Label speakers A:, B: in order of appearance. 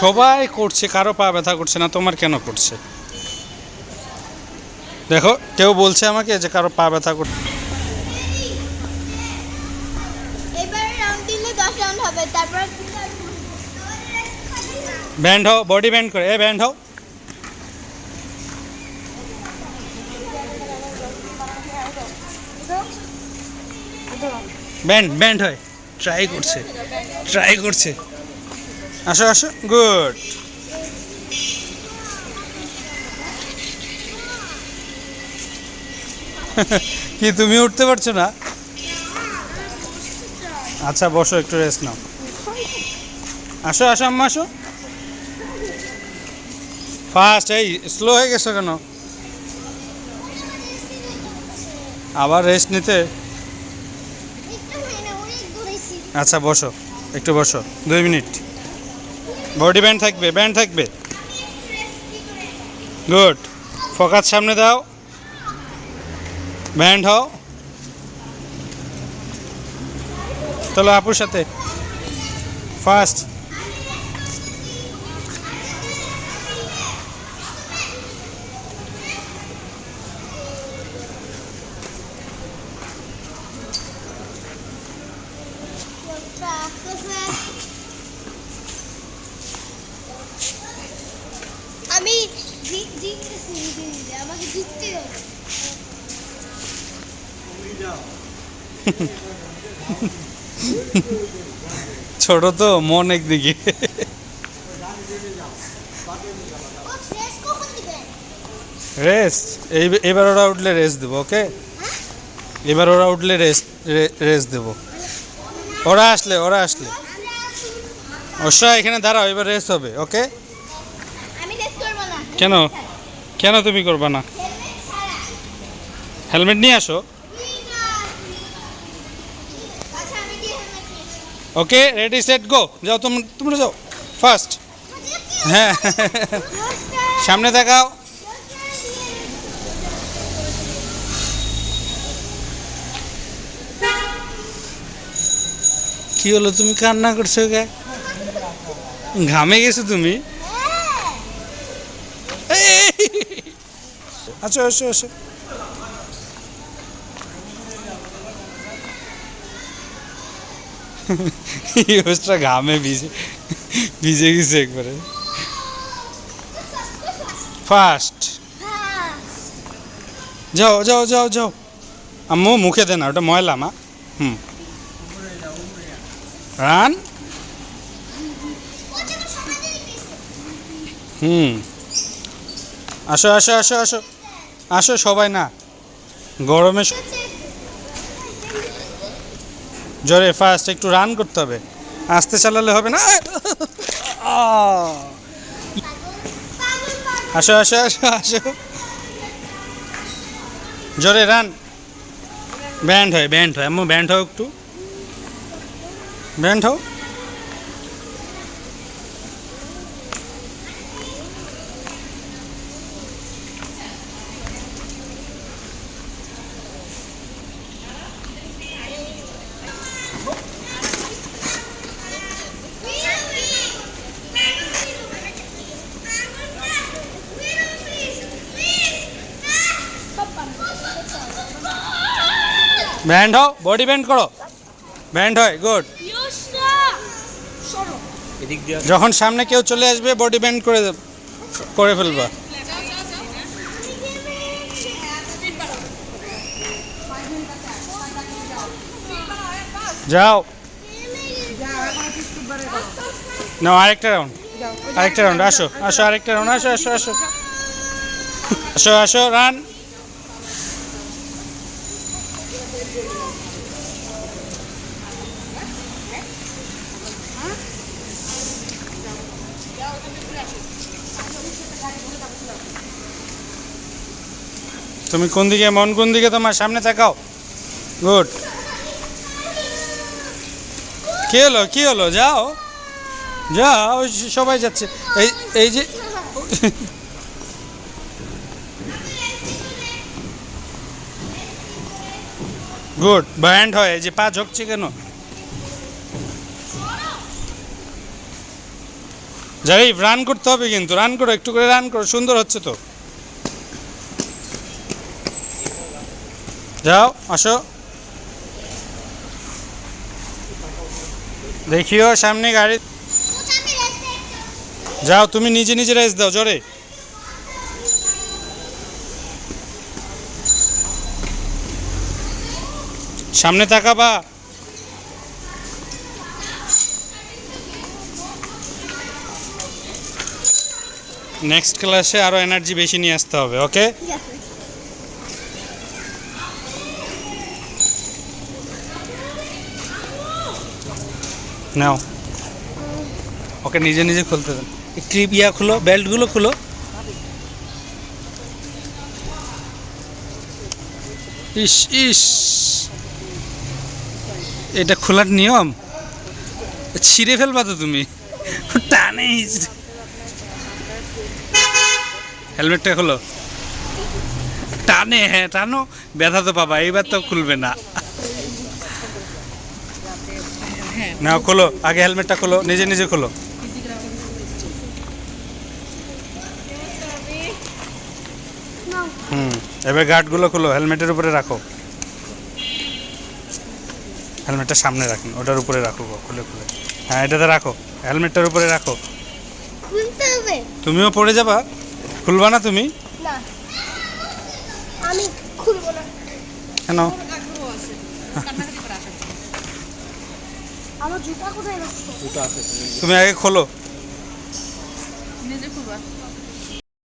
A: সবাই করছে কারও পা ব্যথা করছে না তোমার কেন করছে? দেখো কেউ বলছে আমাকে যে কারও পা ব্যথা করছে ব্যান্ড হও বডি ব্যান্ড করে এ ব্যান্ড হও। ব্যান্ড ব্যান্ড হয়। ট্রাই করছে ট্রাই করছে। আসো আসো গুড। কি তুমি উঠতে পারছ না? আচ্ছা বসো একটু রেস্ট নাও। আসো আসো আম্মা আসো। ফার্স্ট এই স্লো হয়ে গেছো কেন? আবার রেস্ট নিতে? আচ্ছা বসো একটু বসো দুই মিনিট। বডি ব্যান্ড থাকবে ব্যান্ড থাকবে। গুড ফোকাস সামনে দাও। ব্যান্ড হও। চলো আপুর সাথে। ফার্স্ট
B: আমি জি- জিততেছি নিজে নিজে আমাকে জিততে হবে
A: ছোট তো, মন একদিকে। রেস্ট এই এবার ওরা উঠলে রেস্ট দেবো ওকে এবার ওরা উঠলে রেস্ট রেস্ট দেবো। ওরা আসলে ওরা আসলে। অবশ্যই এখানে দাঁড়াও, এবার রেস্ট হবে ওকে কেন? কেন তুমি করবা না?
B: হেলমেট
A: নিয়ে আসো
B: আচ্ছা আমি কি হেলমেট নিয়েছি
A: ওকে রেডি সেট গো যাও তোমরা তোমরা যাও। ফার্স্ট হ্যাঁ। সামনে দেখাও। কি হলো তুমি কান্না করছ কে? ঘামে গেছো তুমি? আচ্ছা আচ্ছা আসো। ঘামে ভিজে ভিজে গেছে একবারে। ফার্স্ট যাও যাও যাও যাও। আম্মু, মুখে দে না, ওটা ময়লা, মা। হুম। রান। হুম। আসো আসো আসো আসো। আসো সবাই না। গরমে জোরে ফার্স্ট একটু রান করতে হবে। আস্তে চালালে হবে না! আসো আসো আসো আসো। জোরে রান ব্যান্ড হয় ব্যান্ড হয়। আমি ব্যান্ড হোক একটু। ব্যান্ড হোক ব্যান্ড হও, বডি ব্যান্ড করো। ব্যান্ড হয়, গুড। যখন সামনে কেউ চলে আসবে, বডি ব্যান্ড করে করে ফেলবা। যাও। না আরেকটা রাউন্ড। আরেকটা রাউন্ড, আসো আসো, আরেকটা রাউন্ড, আসো আসো আসো। আসো আসো, রান। তুমি কোন দিকে, মন কোন দিকে তোমার সামনে তাকাও। গুড। কি হলো কি হলো? যাও। যাও, সবাই যাচ্ছে। এই এই যে গুড, ব্যান্ড হয় যে পা ঝকছে কেন? যাই রান করতে হবে কিন্তু রান করো, একটু করে রান করো, সুন্দর হচ্ছে তো। যাও, আসো। দেখিও সামনে গাড়ি। যাও, তুমি নিজে নিজে রেস দাও, জোরে। সামনে তাকাবা। নেক্সট ক্লাসে আরও এনার্জি বেশি নিয়ে আসতে হবে ওকে নাও। ওকে নিজে নিজে খুলতে দেন। ক্লিপ ইয়া খুলো, বেল্টগুলো খুলো। ইস ইস। এটা খোলার নিয়ম? ছিঁড়ে ফেলবা তো তুমি। টানে হেলমেটটা খোলো। টানে হ্যাঁ টানো। ব্যথা তো পাবা, এইবার তো খুলবে না। না খোলো আগে হেলমেটটা খোলো নিজে নিজে খোলো।
B: নাও
A: হুম এবার গার্ডগুলো খোলো হেলমেটের উপরে রাখো। হেলমেটটা সামনে রাখুন ওটার উপরে রাখো খুলে খুলে। হ্যাঁ এটাতে রাখো হেলমেটটার উপরে রাখো। তুমিও পড়ে যাবা? খুলবা না তুমি?
B: না। আমি খুলবো না।
A: কেন?
B: আমার জুতা কোথায় রাখছো?
A: জুতা আছে তুমি আগে খোলো।
C: নিজে খুলবা